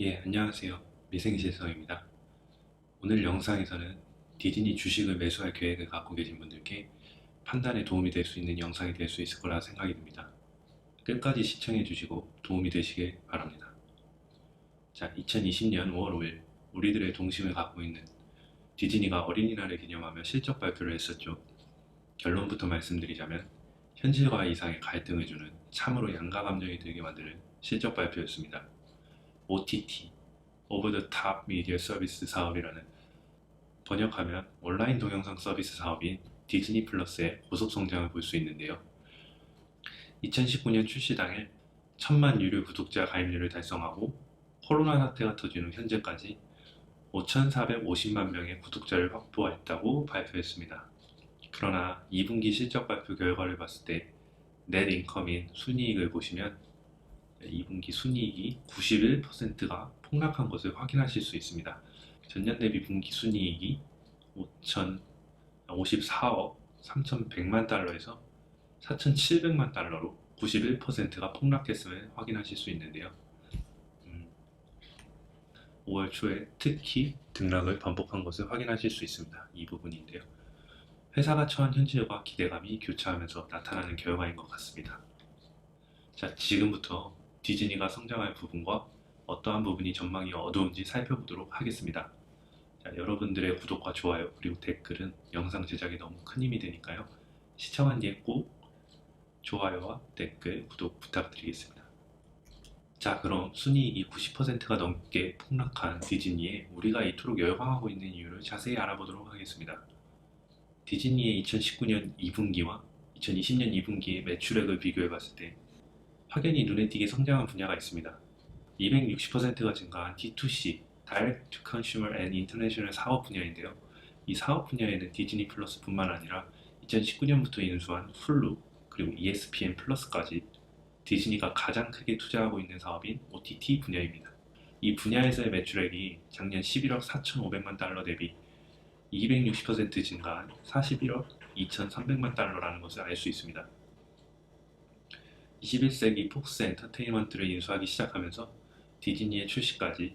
예, 안녕하세요. 미생실성입니다. 오늘 영상에서는 디즈니 주식을 매수할 계획을 갖고 계신 분들께 판단에 도움이 될 수 있는 영상이 될 수 있을 거라 생각이 듭니다. 끝까지 시청해 주시고 도움이 되시길 바랍니다. 자, 2020년 5월 5일 우리들의 동심을 갖고 있는 디즈니가 어린이날을 기념하며 실적 발표를 했었죠. 결론부터 말씀드리자면 현실과 이상의 갈등을 주는 참으로 양가 감정이 들게 만드는 실적 발표였습니다. OTT, Over the Top Media Service 사업이라는 번역하면 온라인 동영상 서비스 사업인 디즈니 플러스의 고속 성장을 볼 수 있는데요. 2019년 출시 당일 천만 유료 구독자 가입률을 달성하고 코로나 사태가 후 현재까지 5,450만 명의 구독자를 확보했다고 발표했습니다. 그러나 2분기 실적 발표 결과를 봤을 때 넷 인컴인 순이익을 보시면 2분기 순이익이 91%가 폭락한 것을 확인하실 수 있습니다. 전년 대비 분기 순이익이 5,054억 3,100만 달러에서 4,700만 달러로 91%가 폭락했음을 확인하실 수 있는데요. 음, 5월 초에 특히 등락을 반복한 것을 확인하실 수 있습니다. 이 부분인데요. 회사가 처한 현실과 기대감이 교차하면서 나타나는 결과인 것 같습니다. 자, 지금부터 디즈니가 성장할 부분과 어떠한 부분이 전망이 어두운지 살펴보도록 하겠습니다. 자, 여러분들의 구독과 좋아요 그리고 댓글은 영상 제작에 너무 큰 힘이 되니까요. 시청한 뒤에 꼭 좋아요와 댓글, 구독 부탁드리겠습니다. 자 그럼 순이익이 90%가 넘게 폭락한 디즈니에 우리가 이토록 열광하고 있는 이유를 자세히 알아보도록 하겠습니다. 디즈니의 2019년 2분기와 2020년 2분기의 매출액을 비교해 봤을 때 확연히 눈에 띄게 성장한 분야가 있습니다. 260%가 증가한 D2C, Direct to Consumer and International 사업 분야인데요. 이 사업 분야에는 디즈니 플러스뿐만 아니라 2019년부터 인수한 훌루 그리고 ESPN 플러스까지 디즈니가 가장 크게 투자하고 있는 사업인 OTT 분야입니다. 이 분야에서의 매출액이 작년 11억 4,500만 달러 대비 260% 증가한 41억 2,300만 달러라는 것을 알 수 있습니다. 21세기 폭스 엔터테인먼트를 인수하기 시작하면서 디즈니의 출시까지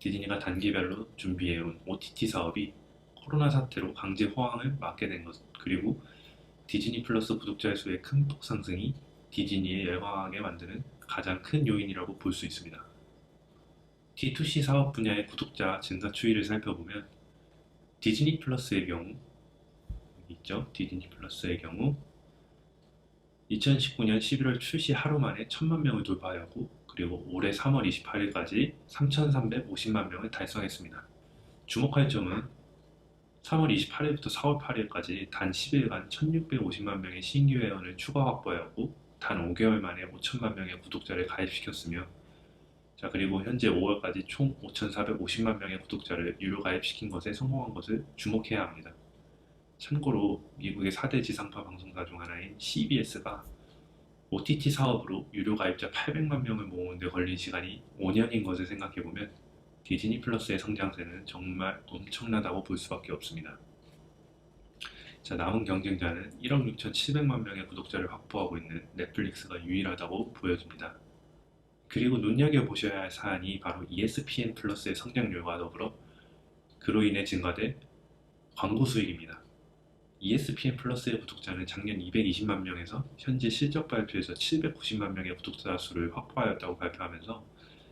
디즈니가 단기별로 준비해온 OTT 사업이 코로나 사태로 강제 호황을 맞게 된 것, 그리고 디즈니 플러스 구독자 수의 큰 폭 상승이 디즈니에 열광하게 만드는 가장 큰 요인이라고 볼 수 있습니다. D2C 사업 분야의 구독자 증가 추이를 살펴보면 디즈니 플러스의 경우 있죠? 디즈니 플러스의 경우 2019년 11월 출시 하루 만에 1000만 명을 돌파하였고 그리고 올해 3월 28일까지 3,350만 명을 달성했습니다. 주목할 점은 3월 28일부터 4월 8일까지 단 10일간 1,650만 명의 신규 회원을 추가 확보하였고 단 5개월 만에 5천만 명의 구독자를 가입시켰으며 자 그리고 현재 5월까지 총 5,450만 명의 구독자를 유료 가입시킨 것에 성공한 것을 주목해야 합니다. 참고로 미국의 4대 지상파 방송사 중 하나인 CBS가 OTT 사업으로 유료 가입자 800만 명을 모으는 데 걸린 시간이 5년인 것을 생각해보면 디즈니 플러스의 성장세는 정말 엄청나다고 볼 수밖에 없습니다. 자, 남은 경쟁자는 1억 6,700만 명의 구독자를 확보하고 있는 넷플릭스가 유일하다고 보여집니다. 그리고 눈여겨보셔야 할 사안이 바로 ESPN 플러스의 성장률과 더불어 그로 인해 증가될 광고 수익입니다. ESPN 플러스의 구독자는 작년 220만 명에서 현재 실적 발표에서 790만 명의 구독자 수를 확보하였다고 발표하면서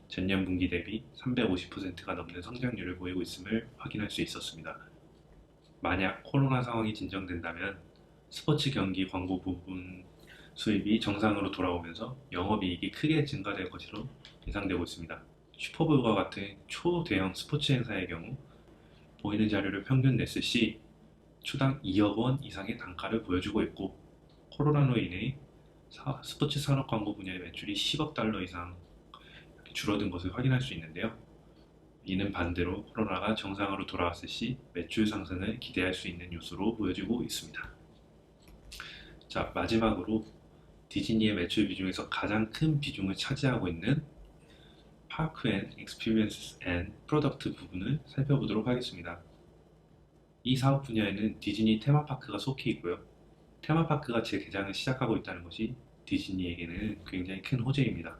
전년 분기 대비 350%가 넘는 성장률을 보이고 있음을 확인할 수 있었습니다. 만약 코로나 상황이 진정된다면 스포츠 경기 광고 부분 수입이 정상으로 돌아오면서 영업이익이 크게 증가될 것으로 예상되고 있습니다. 슈퍼볼과 같은 초대형 스포츠 행사의 경우 보이는 자료를 평균 냈을 시 초당 2억 원 이상의 단가를 보여주고 있고 코로나로 인해 사- 스포츠 산업 광고 분야의 매출이 10억 달러 이상 줄어든 것을 확인할 수 있는데요. 이는 반대로 코로나가 정상으로 돌아왔을 시 매출 상승을 기대할 수 있는 요소로 보여지고 있습니다. 자, 마지막으로 디즈니의 매출 비중에서 가장 큰 비중을 차지하고 있는 파크 앤 익스피리언스 앤 프로덕트 부분을 살펴보도록 하겠습니다. 이 사업 분야에는 디즈니 테마파크가 속해 있고요. 테마파크가 재개장을 시작하고 있다는 것이 디즈니에게는 굉장히 큰 호재입니다.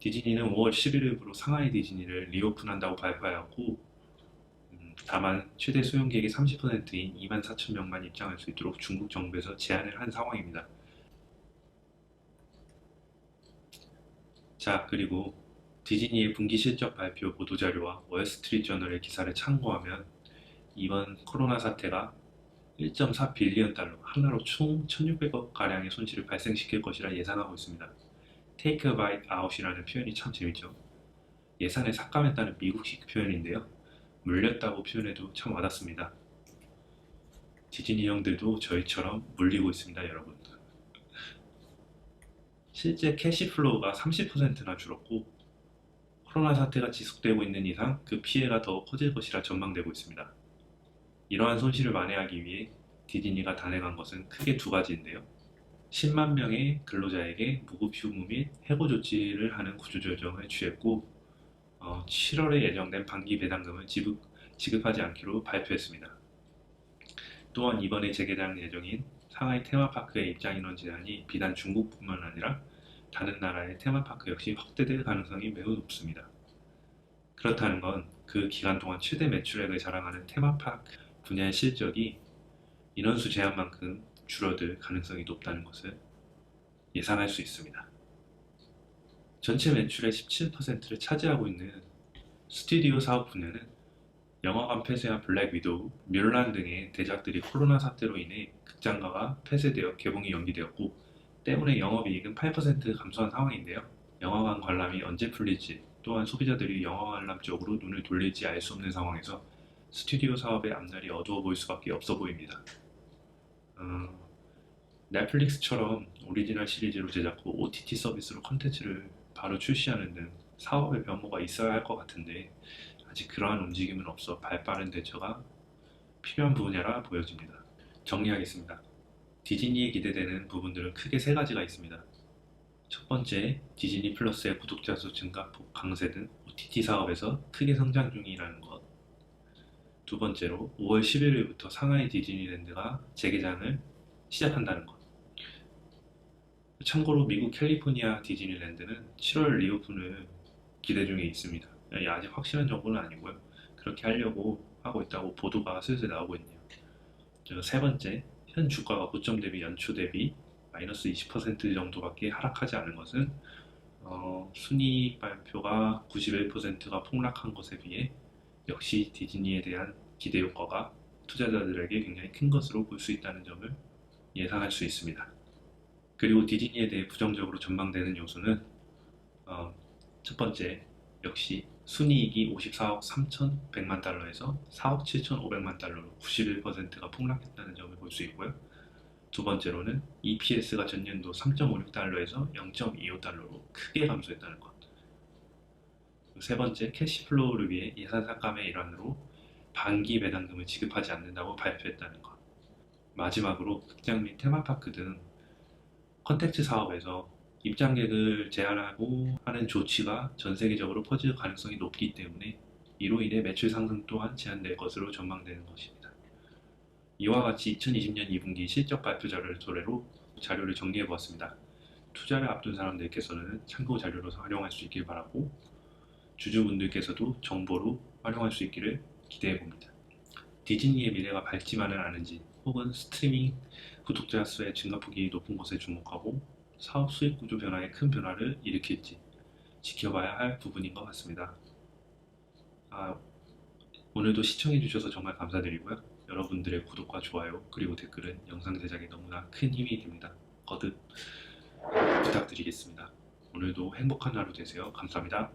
디즈니는 5월 11일부로 상하이 디즈니를 리오픈한다고 발표하였고 음, 다만 최대 수용객의 30%인 2만 4천 명만 입장할 수 있도록 중국 정부에서 제한을 한 상황입니다. 자 그리고 디즈니의 분기 실적 발표 보도자료와 월스트리트저널의 기사를 참고하면 이번 코로나 사태가 1.4 빌리언 달러, 하나로 총 1,600억 가량의 손실을 발생시킬 것이라 예상하고 있습니다. Take a bite out이라는 표현이 참 재밌죠. 예산을 삭감했다는 미국식 표현인데요. 물렸다고 표현해도 참 와닿습니다. 디즈니 형들도 저희처럼 물리고 있습니다, 여러분. 실제 캐시플로우가 30%나 줄었고 코로나 사태가 지속되고 있는 이상 그 피해가 더 커질 것이라 전망되고 있습니다. 이러한 손실을 만회하기 위해 디즈니가 단행한 것은 크게 두 가지인데요. 10만 명의 근로자에게 무급 휴무 및 해고 조치를 하는 구조조정을 취했고 어, 7월에 예정된 반기 배당금을 지급, 지급하지 않기로 발표했습니다. 또한 이번에 재개장 예정인 상하이 테마파크의 입장 인원 제한이 비단 중국뿐만 아니라 다른 나라의 테마파크 역시 확대될 가능성이 매우 높습니다. 그렇다는 건 그 기간 동안 최대 매출액을 자랑하는 테마파크 분야의 실적이 인원수 제한만큼 줄어들 가능성이 높다는 것을 예상할 수 있습니다. 전체 매출의 17%를 차지하고 있는 스튜디오 사업 분야는 영화관 폐쇄와 블랙 위도우, 뮬란 등의 대작들이 코로나 사태로 인해 극장가가 폐쇄되어 개봉이 연기되었고 때문에 영업이익은 8% 감소한 상황인데요. 영화관 관람이 언제 풀릴지 또한 소비자들이 영화 관람 쪽으로 눈을 돌릴지 알 수 없는 상황에서 스튜디오 사업의 앞날이 어두워 보일 수밖에 없어 보입니다. 어, 넷플릭스처럼 오리지널 시리즈로 제작 후 OTT 서비스로 콘텐츠를 바로 출시하는 등 사업의 변모가 있어야 할 것 같은데 아직 그러한 움직임은 없어 발빠른 대처가 필요한 분야라 보여집니다. 정리하겠습니다. 디즈니에 기대되는 부분들은 크게 세 가지가 있습니다. 첫 번째, 디즈니 플러스의 구독자 수 증가폭 강세 등 OTT 사업에서 크게 성장 중이라는 것. 두 번째로 5월 11일부터 상하이 디즈니랜드가 재개장을 시작한다는 것. 참고로 미국 캘리포니아 디즈니랜드는 7월 리오픈을 기대 중에 있습니다. 아직 확실한 정보는 아니고요. 그렇게 하려고 하고 있다고 보도가 슬슬 나오고 있네요. 세 번째, 현 주가가 고점 대비 연초 대비 마이너스 20% 정도밖에 하락하지 않은 것은 어, 순이익 발표가 91%가 폭락한 것에 비해 역시 디즈니에 대한 기대 효과가 투자자들에게 굉장히 큰 것으로 볼 수 있다는 점을 예상할 수 있습니다. 그리고 디즈니에 대해 부정적으로 전망되는 요소는 어, 첫 번째 역시 순이익이 54억 3,100만 달러에서 4억 7,500만 달러로 91%가 폭락했다는 점을 볼 수 있고요. 두 번째로는 EPS가 전년도 3.56달러에서 0.25달러로 크게 감소했다는 것. 세 번째, 캐시플로우를 위해 예산 삭감의 일환으로 반기 배당금을 지급하지 않는다고 발표했다는 것. 마지막으로 극장 및 테마파크 등 컨텐츠 사업에서 입장객을 제한하고 하는 조치가 전 세계적으로 퍼질 가능성이 높기 때문에 이로 인해 매출 상승 또한 제한될 것으로 전망되는 것입니다. 이와 같이 2020년 2분기 실적 발표 자료를 토대로 자료를 정리해 보았습니다. 투자를 앞둔 사람들께서는 참고 자료로 활용할 수 있길 바라고 주주분들께서도 정보로 활용할 수 있기를 기대해 봅니다. 디즈니의 미래가 밝지만은 않은지 혹은 스트리밍 구독자 수의 증가폭이 높은 것에 주목하고 사업 수익 구조 변화에 큰 변화를 일으킬지 지켜봐야 할 부분인 것 같습니다. 아, 오늘도 시청해 주셔서 정말 감사드리고요. 여러분들의 구독과 좋아요 그리고 댓글은 영상 제작에 너무나 큰 힘이 됩니다. 거듭 부탁드리겠습니다. 오늘도 행복한 하루 되세요. 감사합니다.